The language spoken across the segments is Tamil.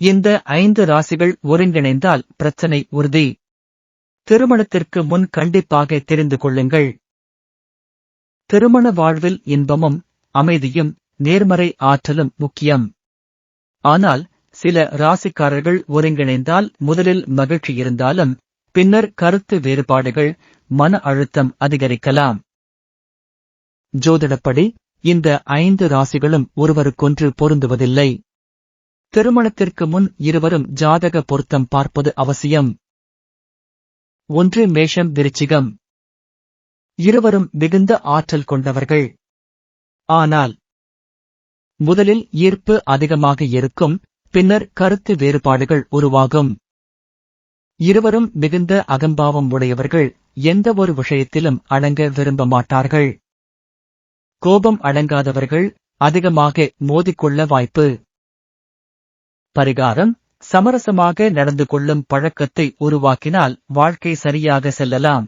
இந்த ஐந்து ராசிகள் ஒருங்கிணைந்தால் பிரச்சனை உறுதி. திருமணத்திற்கு முன் கண்டிப்பாக தெரிந்து கொள்ளுங்கள். திருமண வாழ்வில் இன்பமும் அமைதியும் நேர்மறை ஆற்றலும் முக்கியம். ஆனால் சில ராசிக்காரர்கள் ஒருங்கிணைந்தால் முதலில் மகிழ்ச்சி இருந்தாலும் பின்னர் கருத்து வேறுபாடுகள் மன அழுத்தம் அதிகரிக்கலாம். ஜோதிடப்படி இந்த ஐந்து ராசிகளும் ஒருவருக்கொன்று பொருந்துவதில்லை. திருமணத்திற்கு முன் இருவரும் ஜாதக பொருத்தம் பார்ப்பது அவசியம். ஒன்று மேஷம் விருச்சிகம். இருவரும் மிகுந்த ஆற்றல் கொண்டவர்கள். ஆனால் முதலில் ஈர்ப்பு அதிகமாக இருக்கும் பின்னர் கருத்து வேறுபாடுகள் உருவாகும். இருவரும் மிகுந்த அகம்பாவம் உடையவர்கள் எந்த ஒரு விஷயத்திலும் அடங்க விரும்ப மாட்டார்கள். கோபம் அடங்காதவர்கள் அதிகமாக மோதிக்கொள்ள வாய்ப்பு. பரிகாரம் சமரசமாக நடந்து கொள்ளும் பழக்கத்தை உருவாக்கினால் வாழ்க்கை சரியாக செல்லலாம்.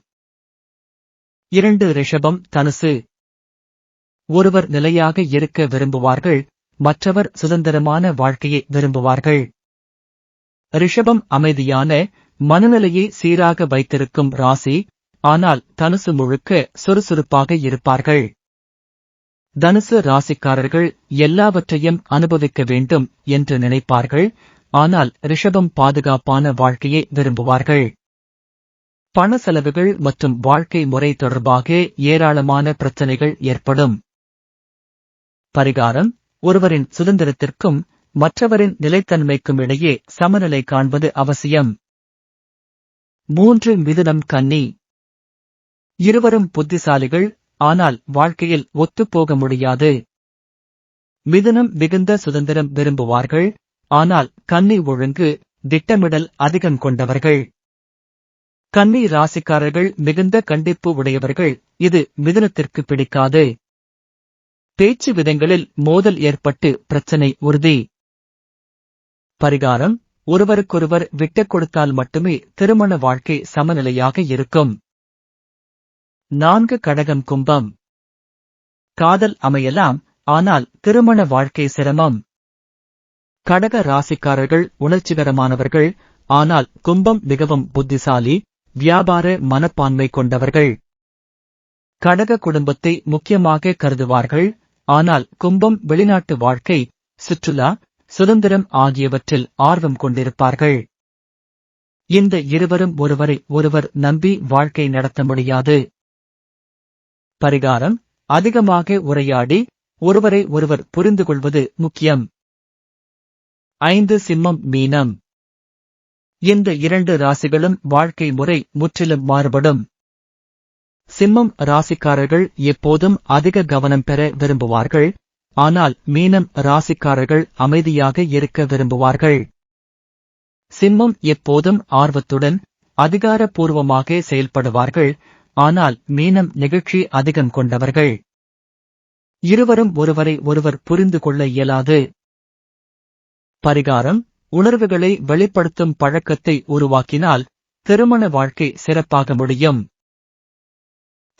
இரண்டு ரிஷபம் தனுசு. ஒருவர் நிலையாக இருக்க விரும்புவார்கள் மற்றவர் சுதந்திரமான வாழ்க்கையை விரும்புவார்கள். ரிஷபம் அமைதியான மனநிலையை சீராக வைத்திருக்கும் ராசி ஆனால் தனுசு முழுக்க சுறுசுறுப்பாக இருப்பார்கள். தனுசு ராசிக்காரர்கள் எல்லாவற்றையும் அனுபவிக்க வேண்டும் என்று நினைப்பார்கள் ஆனால் ரிஷபம் பாதுகாப்பான வாழ்க்கையை விரும்புவார்கள். பண செலவுகள் மற்றும் வாழ்க்கை முறை தொடர்பாக ஏராளமான பிரச்சனைகள் ஏற்படும். பரிகாரம் ஒருவரின் சுதந்திரத்திற்கும் மற்றவரின் நிலைத்தன்மைக்கும் இடையே சமநிலை காண்பது அவசியம். மூன்று மிதுனம் கன்னி. இருவரும் புத்திசாலிகள் ஆனால் வாழ்க்கையில் ஒத்துப்போக முடியாது. மிதுனம் மிகுந்த சுதந்திரம் விரும்புவார்கள் ஆனால் கன்னி ஒழுங்கு திட்டமிடல் அதிகம் கொண்டவர்கள். கன்னி ராசிக்காரர்கள் மிகுந்த கண்டிப்பு உடையவர்கள் இது மிதுனத்திற்கு பிடிக்காது. பேச்சு விதங்களில் மோதல் ஏற்பட்டு பிரச்சனை உறுதி. பரிகாரம் ஒருவருக்கொருவர் விட்டுக் கொடுத்தால் மட்டுமே திருமண வாழ்க்கை சமநிலையாக இருக்கும். நான்கு கடகம் கும்பம். காதல் அமையலாம் ஆனால் திருமண வாழ்க்கை சிரமம். கடக ராசிக்காரர்கள் உணர்ச்சிகரமானவர்கள் ஆனால் கும்பம் மிகவும் புத்திசாலி வியாபார மனப்பான்மை கொண்டவர்கள். கடக குடும்பத்தை முக்கியமாக கருதுவார்கள் ஆனால் கும்பம் வெளிநாட்டு வாழ்க்கை சுற்றுலா சுதந்திரம் ஆகியவற்றில் ஆர்வம் கொண்டிருப்பார்கள். இந்த இருவரும் ஒருவரை ஒருவர் நம்பி வாழ்க்கை நடத்த முடியாது. பரிகாரம் அதிகமாக உரையாடி ஒருவரை ஒருவர் புரிந்து கொள்வது முக்கியம். ஐந்து சிம்மம் மீனம். இந்த இரண்டு ராசிகளும் வாழ்க்கை முறை முற்றிலும் மாறுபடும். சிம்மம் ராசிக்காரர்கள் எப்போதும் அதிக கவனம் பெற விரும்புவார்கள் ஆனால் மீனம் ராசிக்காரர்கள் அமைதியாக இருக்க விரும்புவார்கள். சிம்மம் எப்போதும் ஆர்வத்துடன் அதிகாரப்பூர்வமாக செயல்படுவார்கள் ஆனால் மீனம் நெகிழ்ச்சி அதிகம் கொண்டவர்கள். இருவரும் ஒருவரை ஒருவர் புரிந்து கொள்ள இயலாது. பரிகாரம் உணர்வுகளை வெளிப்படுத்தும் பழக்கத்தை உருவாக்கினால் திருமண வாழ்க்கை சிறப்பாக முடியும்.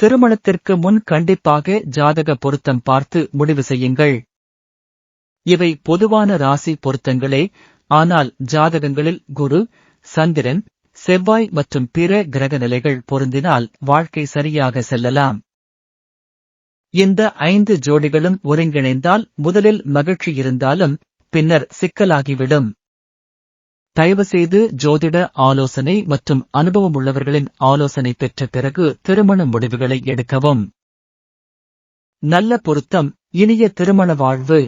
திருமணத்திற்கு முன் கண்டிப்பாக ஜாதக பொருத்தம் பார்த்து முடிவு செய்யுங்கள். இவை பொதுவான ராசி பொருத்தங்களே ஆனால் ஜாதகங்களில் குரு சந்திரன் செவ்வாய் மற்றும் பிற கிரக நிலைகள் பொருந்தினால் வாழ்க்கை சரியாக செல்லலாம். இந்த ஐந்து ஜோடிகளும் ஒருங்கிணைந்தால் முதலில் மகிழ்ச்சி இருந்தாலும் பின்னர் சிக்கலாகிவிடும். தயவுசெய்து ஜோதிட ஆலோசனை மற்றும் அனுபவம் உள்ளவர்களின் ஆலோசனை பெற்ற பிறகு திருமண முடிவுகளை எடுக்கவும். நல்ல பொருத்தம் இனிய திருமண வாழ்வு.